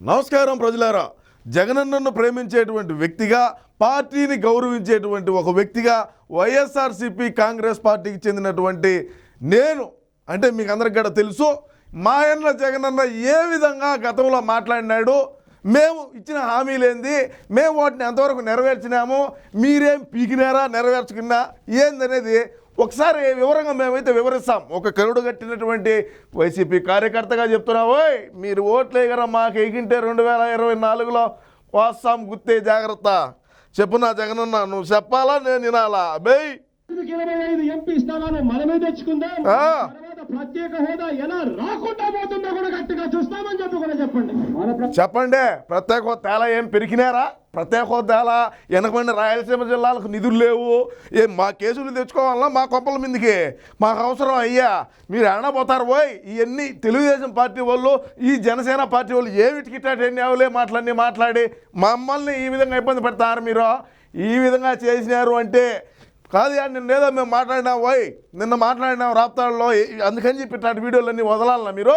నమస్కారం ప్రజలారా. జగనన్నను ప్రేమించేటువంటి వ్యక్తిగా పార్టీని గౌరవించేటువంటి ఒక వ్యక్తిగా వైఎస్ఆర్సిపి కాంగ్రెస్ పార్టీకి చెందినటువంటి నేను అంటే మీకు అందరికి కూడా తెలుసు మా అన్న జగనన్న ఏ విధంగా గతంలో మాట్లాడినాడు మేము ఇచ్చిన హామీలేంది మేము వాటిని ఎంతవరకు నెరవేర్చినాము మీరేం పీకినారా నెరవేర్చుకున్నా ఏందనేది ఒకసారి వివరంగా మేమైతే వివరిస్తాం. ఒక కరుడు కట్టినటువంటి వైసీపీ కార్యకర్తగా చెప్తున్నా ఓయ్ మీరు ఓట్లు వేయగరా మాకు ఎగింటే రెండు వేల ఇరవై నాలుగులో వస్తాం గుర్తే జాగ్రత్త. చెప్పు నా జగనన్న నువ్వు చెప్పాలా? నేను వినాలా? బేయ్! ఎందుకు ఇరవై ఐదు ఎంపీ స్థానాలు మనమే తెచ్చుకుందాం. ఆ. తర్వాత ప్రత్యేక హోదా ఎలా రాకుండా పోతుందో కూడా గట్టిగా చూస్తామని చెప్పి కూడా చెప్పండి. ప్రత్యేక హోదా తేలా ఏం పెరిగినారా ప్రత్యేక హోదా వెనకబడిన రాయలసీమ జిల్లాలకు నిధులు లేవు. ఏ మా కేసులు తెచ్చుకోవాలన్నా మా కొప్పల మీదకి. మాకు అవసరం అయ్యా. మీరు అనబోతారు పోయి ఇవన్నీ తెలుగుదేశం పార్టీ వాళ్ళు ఈ జనసేన పార్టీ వాళ్ళు ఏమిటికి ఎన్ని అవలే మాటలన్నీ మాట్లాడి మమ్మల్ని ఈ విధంగా ఇబ్బంది పెడతారు మీరు. ఈ విధంగా చేసినారు అంటే కాదు యా, నిన్న ఏదో మేము మాట్లాడినాం. పోయ్ నిన్న మాట్లాడినాం రాప్తాడులో. అందుకని చెప్పి ఇట్లాంటి వీడియోలన్నీ వదలాలన్నా మీరు?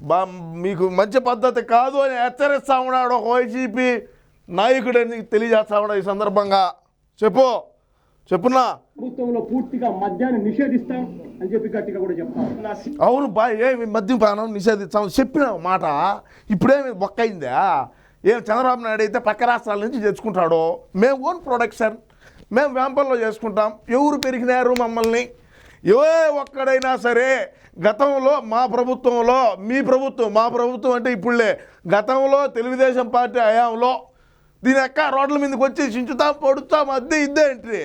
బా మీకు మంచి పద్ధతి కాదు అని హెచ్చరిస్తా ఉన్నాడు ఒక వైసీపీ నాయకుడని తెలియజేస్తా ఉన్నాడు ఈ సందర్భంగా చెప్పు. చెప్పున్నా. ప్రభుత్వంలో పూర్తిగా మద్యాన్ని నిషేధిస్తాం అని చెప్పి గట్టిగా కూడా చెప్తాం. అవును బా ఏమి మద్యపానం నిషేధించాం చెప్పిన మాట ఇప్పుడేమి బొక్కైందా? ఏం చంద్రబాబు నాయుడు అయితే పక్క రాష్ట్రాల నుంచి తెచ్చుకుంటాడు మేము ఓన్ ప్రొడక్షన్ మేము వ్యాంపల్లో చేసుకుంటాం ఎవరు పెరిగినారు మమ్మల్ని? ఏ ఒక్కడైనా సరే గతంలో మా ప్రభుత్వంలో మీ ప్రభుత్వం మా ప్రభుత్వం అంటే ఇప్పుడులే గతంలో తెలుగుదేశం పార్టీ హయాంలో దీని ఎక్క రోడ్ల మీదకి వచ్చి చించుతాం పొడుస్తాం అద్దె ఇద్దే ఏంటి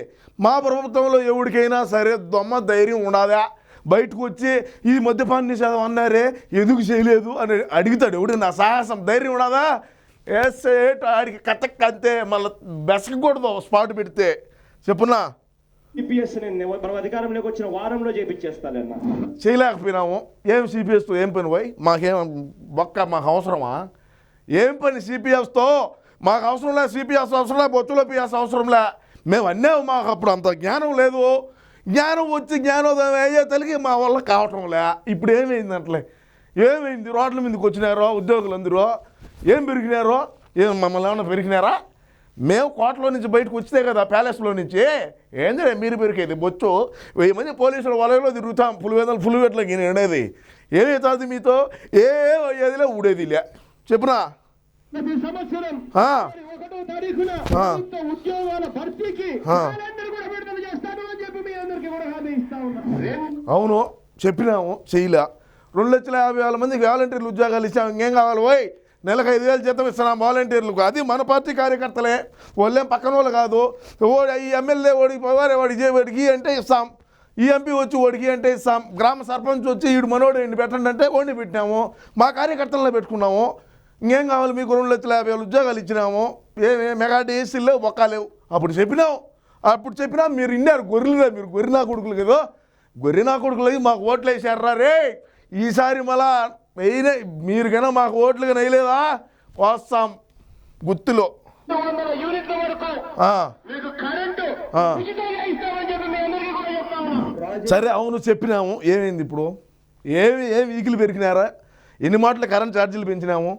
మా ప్రభుత్వంలో ఎవరికైనా సరే దొమ్మ ధైర్యం ఉండదా బయటకు వచ్చి ఈ మద్యపాన నిషేధం అన్నారే ఎందుకు చేయలేదు అని అడుగుతాడు. ఎవడు నా సాహసం ధైర్యం ఉండదా వేస్తే ఆడికి కథక్ అంతే మళ్ళీ బెసకకూడదు స్పాట్ పెడితే. చెప్పున్నా? సిపిఎస్ని మనం అధికారంలోకి వచ్చిన వారంలో చేపించేస్తానన్నా. చేయలేకపోయినాము. ఏం సిపిఎస్తో ఏం పని? పోయి మాకేం బొక్క మాకు అవసరమా? ఏం పని సిపిఎస్తో మాకు అవసరం లే సిపిఎస్ అవసరం లే బొత్తులో పిఎస్ అవసరం లే. మేము అన్నాము మాకు అప్పుడు అంత జ్ఞానం లేదు. జ్ఞానం వచ్చి జ్ఞానోదయం అయ్యే తల్లికి మా వల్ల కావటం లే. ఇప్పుడు ఏమైంది అట్లే ఏమైంది? రోడ్ల మీదకి వచ్చినారో? ఉద్యోగులందరూ ఏం పెరిగినారో? ఏం మమ్మల్ని ఏమైనా పెరిగినారా? మేము కోటలో నుంచి బయటకు వచ్చితే కదా ప్యాలెస్లో నుంచి. ఏంది మీరు పెరిగేది? బొచ్చు. వెయ్యి మంది పోలీసులు వలయలో తిరుగుతాం పులివేదలు పులివెట్ల ఉండేది ఏమవుతుంది మీతో? ఏ అయ్యేదిలే ఊడేదిలే చెప్పునా ప్రతి సంవత్సరం ఒకటో తారీఖున ఉద్యోగాల భర్తీకి అవును చెప్పినాము చేయలే. రెండు లక్షల యాభై వేల మందికి వాలంటీర్లు ఉద్యోగాలు ఇచ్చాము ఇంకేం కావాలి? పోయి నెలకు ఐదు వేలు జీతం ఇస్తున్నాం వాలంటీర్లకు. అది మన పార్టీ కార్యకర్తలే. వాళ్ళేం పక్కన వాళ్ళు కాదు. ఓడి ఈ ఎమ్మెల్యే ఓడికి పోవారే వాడి వాడికి అంటే ఇస్తాం. ఈ ఎంపీ వచ్చి ఓడికి అంటే ఇస్తాం. గ్రామ సర్పంచ్ వచ్చి ఈడు మనోడు పెట్టండి అంటే ఓడి పెట్టినాము. మా కార్యకర్తలను పెట్టుకున్నాము. ఇంకేం కావాలి? మీకు రెండు లక్షల యాభై వేల ఉద్యోగాలు ఇచ్చినాము. ఏమే మెగా డీఎస్సీలో బొక్కాలేవు అప్పుడు చెప్పినాం అప్పుడు చెప్పినా మీరు ఇన్నారు. గొర్రెలుగా మీరు గొర్రెనా కొడుకులు కదా. గొర్రెనా కొడుకులు మాకు ఓట్లు వేసారా రే. ఈసారి మళ్ళా వేయనే మీరు కన్నా మాకు ఓట్లు కానీ వేయలేదా? వస్తాం గుత్తిలో. సరే అవును చెప్పినాము. ఏమైంది ఇప్పుడు? ఏమి ఏమి ఈకులు పెరిగినారా? ఎన్ని మాటలు కరెంట్ ఛార్జీలు పెంచినాము?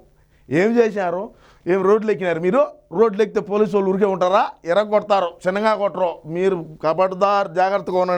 ఏం చేశారు ఏం రోడ్లు ఎక్కినారు మీరు? రోడ్లు ఎక్కితే పోలీసు వాళ్ళు ఊరికే ఉంటారా? ఎరగొడతారు చిన్నగా కొట్టరు. మీరు కబడ్దార్ జాగ్రత్తగా ఉండండి.